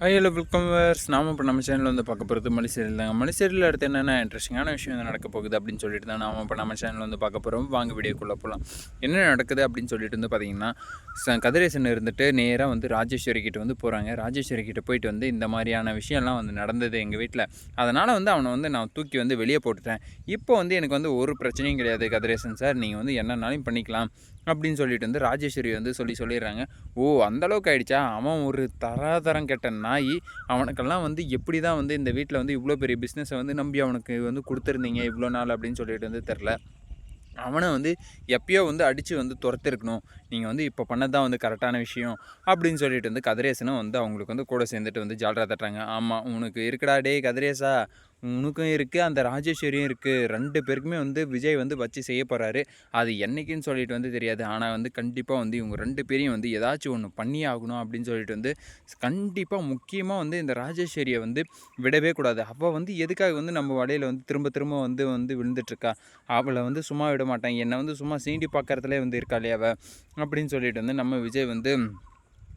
Hi hello welcome verse நாம இப்போ நம்ம சேனலில் வந்து பார்க்க போகிறது மலைசேரியில் தாங்க மலிசேரியில் அடுத்து என்னென்ன இன்ட்ரெஸ்டிங்கான விஷயம் வந்து நடக்க போகுது அப்படின்னு சொல்லிட்டு தான் நாம இப்போ நம்ம சேனலில் வந்து பார்க்க போகிறோம் வாங்க வீடியோக்குள்ளே போகலாம் என்ன நடக்குது அப்படின்னு சொல்லிட்டு வந்து பார்த்தீங்கன்னா ச- கதிரேசன் இருந்துட்டு நேராக வந்து ராஜேஸ்வரி கிட்ட வந்து போகிறாங்க ராஜேஸ்வரி கிட்ட போயிட்டு வந்து இந்த மாதிரியான விஷயம்லாம் வந்து நடந்தது எங்கள் வீட்டில் அதனால் வந்து அவனை வந்து நான் தூக்கி வந்து வெளியே போட்டுட்டேன். இப்போ வந்து எனக்கு வந்து ஒரு பிரச்சனையும் கிடையாது கதிரேசன் சார். நீங்கள் வந்து என்னன்னாலும் பண்ணிக்கலாம். அப்படின்னு சொல்லிட்டு வந்து ராஜேஸ்வரி வந்து சொல்லி சொல்லிடுறாங்க. ஓ அந்தளவுக்கு ஆகிடுச்சா ஆயிடுச்சா? அவன் ஒரு தராதரம் கெட்ட நாய். அவனுக்கெல்லாம் வந்து எப்படி தான் வந்து இந்த வீட்டில் வந்து இவ்வளோ பெரிய பிஸ்னஸை வந்து நம்பி அவனுக்கு வந்து கொடுத்துருந்தீங்க இவ்வளோ நாள் அப்படின்னு சொல்லிட்டு வந்து தெரில. அவனை வந்து எப்பயோ வந்து அடித்து வந்து துரத்திருக்கணும். நீங்கள் வந்து இப்போ பண்ணது தான் வந்து கரெக்டான விஷயம் அப்படின்னு சொல்லிட்டு வந்து கதிரேசனும் வந்து அவங்களுக்கு வந்து கூட சேர்ந்துட்டு வந்து ஜால்ரா தட்டுறாங்க. ஆமாம் உனக்கு இருக்குடா டே கதிரேசா. உனக்கும் இருக்குது அந்த ராஜேஸ்வரியும் இருக்குது ரெண்டு பேருக்குமே வந்து விஜய் வந்து வச்சு செய்ய போகிறாரு அது என்னைக்குன்னு சொல்லிட்டு வந்து தெரியாது. ஆனால் வந்து கண்டிப்பாக வந்து இவங்க ரெண்டு பேரையும் வந்து ஏதாச்சும் ஒன்று பண்ணி ஆகணும் அப்படின்னு சொல்லிட்டு வந்து கண்டிப்பாக முக்கியமாக வந்து இந்த ராஜேஸ்வரியை வந்து விடவே கூடாது. அவள் வந்து எதுக்காக வந்து நம்ம வடையில் வந்து திரும்ப திரும்ப வந்து வந்து விழுந்துட்டுருக்கா? அவளை வந்து சும்மா விட மாட்டான். என்னை வந்து சும்மா சீண்டி பார்க்கறதுலே வந்து இருக்காளே அவள் அப்படின்னு சொல்லிட்டு வந்து நம்ம விஜய் வந்து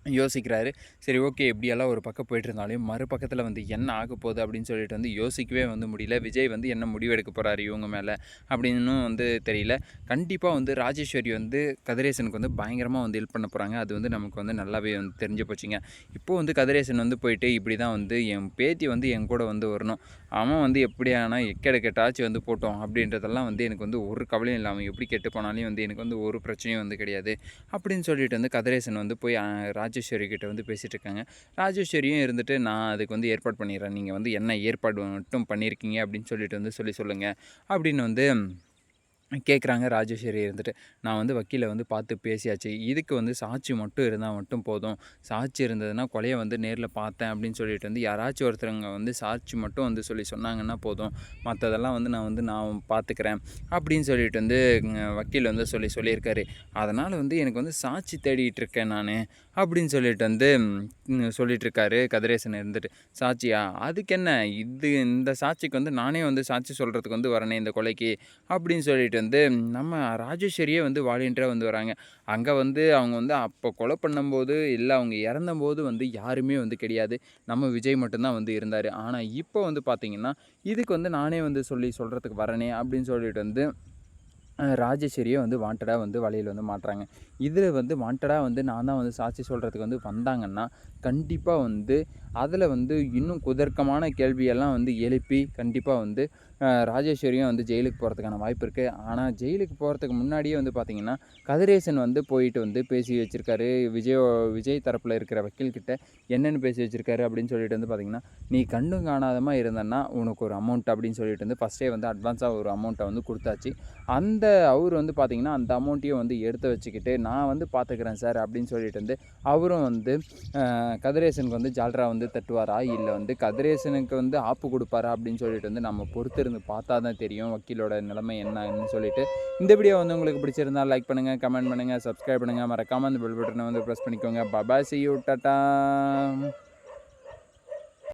யோசிக்கிறாரு. சரி ஓகே இப்படியெல்லாம் ஒரு பக்கம் போயிட்டு இருந்தாலும் மறுபக்கத்தில் வந்து என்ன ஆக போகுது அப்படின்னு சொல்லிட்டு வந்து யோசிக்கவே வந்து முடியல. விஜய் வந்து என்ன முடிவெடுக்க போகிறாரு இவங்க மேலே அப்படின்னு வந்து தெரியல. கண்டிப்பாக வந்து ராஜேஸ்வரி வந்து கதிரேசனுக்கு வந்து பயங்கரமாக வந்து ஹெல்ப் பண்ண போகிறாங்க அது வந்து நமக்கு வந்து நல்லாவே வந்து தெரிஞ்சு போச்சுங்க. இப்போ வந்து கதிரேசன் வந்து போயிட்டு இப்படி தான் வந்து என் பேத்தி வந்து என் கூட வந்து வரணும். அவன் வந்து எப்படியானா எக்கெட வந்து போட்டோம் அப்படின்றதெல்லாம் வந்து எனக்கு வந்து ஒரு கவலையும் இல்லாமல் எப்படி கெட்டு போனாலும் வந்து எனக்கு வந்து ஒரு பிரச்சனையும் வந்து கிடையாது அப்படின்னு சொல்லிட்டு வந்து கதிரேசன் வந்து போய் ராஜ் ராஜேஸ்வரி கிட்ட வந்து பேசிகிட்டு இருக்காங்க ராஜேஸ்வரியும் இருந்துட்டு நான் அதுக்கு வந்து ஏற்பாடு பண்ணிடுறேன். நீங்கள் வந்து என்ன ஏற்பாடு மட்டும் பண்ணியிருக்கீங்க அப்படின்னு சொல்லிட்டு வந்து சொல்லி சொல்லுங்கள் அப்படின்னு வந்து கேட்குறாங்க ராஜேஸ்வரி இருந்துட்டு. நான் வந்து வக்கீலை வந்து பார்த்து பேசியாச்சு. இதுக்கு வந்து சாட்சி மட்டும் இருந்தால் மட்டும் போதும். சாட்சி இருந்ததுன்னா கொலையை வந்து நேரில் பார்த்தேன் அப்படின்னு சொல்லிட்டு வந்து யாராச்சும் ஒருத்தருங்க வந்து சாட்சி மட்டும் வந்து சொல்லி சொன்னாங்கன்னா போதும். மற்றதெல்லாம் வந்து நான் வந்து நான் பார்த்துக்கிறேன் அப்படின்னு சொல்லிட்டு வந்து வக்கீல் வந்து சொல்லி சொல்லியிருக்காரு. அதனால் வந்து எனக்கு வந்து சாட்சி தேடிகிட்டு இருக்கேன் நான் அப்படின்னு சொல்லிட்டு வந்து சொல்லிகிட்ருக்காரு கதிரேசன் இருந்துட்டு. சாட்சியா? அதுக்கு என்ன? இது இந்த சாட்சிக்கு வந்து நானே வந்து சாட்சி சொல்கிறதுக்கு வந்து வரனே இந்த கொலைக்கு அப்படின்னு சொல்லிட்டு வந்து நம்ம ராஜேஸ்வரியே வந்து வாலியன்ட்டாக வந்து வராங்க. அங்கே வந்து அவங்க வந்து அப்போ கொலை பண்ணும்போது இல்லை அவங்க இறந்தபோது வந்து யாருமே வந்து கிடையாது. நம்ம விஜய் மட்டும்தான் வந்து இருந்தார். ஆனால் இப்போ வந்து பார்த்திங்கன்னா இதுக்கு வந்து நானே வந்து சொல்லி சொல்கிறதுக்கு வரனே அப்படின்னு சொல்லிட்டு வந்து ராஜேஸ்வரியை வந்து வாண்டடாக வந்து வலையில் வந்து மாட்டுறாங்க. இதில் வந்து வாண்டடாக வந்து நான் தான் வந்து சாட்சி சொல்கிறதுக்கு வந்து வந்தாங்கன்னா கண்டிப்பாக வந்து அதில் வந்து இன்னும் குதர்க்கமான கேள்வியெல்லாம் வந்து எழுப்பி கண்டிப்பாக வந்து ராஜேஸ்வரியும் வந்து ஜெயிலுக்கு போகிறதுக்கான வாய்ப்பு இருக்குது ஆனால் ஜெயிலுக்கு போகிறதுக்கு முன்னாடியே வந்து பார்த்திங்கன்னா கதிரேசன் வந்து போயிட்டு வந்து பேசி வச்சுருக்காரு. விஜய் விஜய் தரப்பில் இருக்கிற வக்கீல்கிட்ட என்னென்னு பேசி வச்சுருக்காரு அப்படின்னு சொல்லிட்டு வந்து பார்த்திங்கன்னா நீ கண்டும் காணாதமாக இருந்தன்னா உனக்கு ஒரு அமௌண்ட் அப்படின்னு சொல்லிட்டு வந்து ஃபஸ்ட்டே வந்து அட்வான்ஸாக ஒரு அமௌண்ட்டை வந்து கொடுத்தாச்சு. அந்த அந்த அவர் வந்து பார்த்திங்கன்னா அந்த அமௌண்ட்டையும் வந்து எடுத்து வச்சுக்கிட்டு நான் வந்து பார்த்துக்கிறேன் சார் அப்படின்னு சொல்லிட்டு வந்து அவரும் வந்து கதிரேசனுக்கு வந்து ஜால்ரா வந்து தட்டுவாரா? இல்லை வந்து கதிரேசனுக்கு வந்து ஆப்பு கொடுப்பாரா? அப்படின்னு சொல்லிட்டு வந்து நம்ம பொறுத்திருந்து பார்த்தா தான் தெரியும் வக்கீலோட நிலைமை என்னன்னு சொல்லிட்டு. இந்த வீடியோ வந்து உங்களுக்கு பிடிச்சிருந்தா லைக் பண்ணுங்கள் கமெண்ட் பண்ணுங்கள் சப்ஸ்கிரைப் பண்ணுங்கள் மறக்காமல் அந்த பெல் பட்டனை வந்து ப்ரெஸ் பண்ணிக்கோங்க. Bye bye C you tata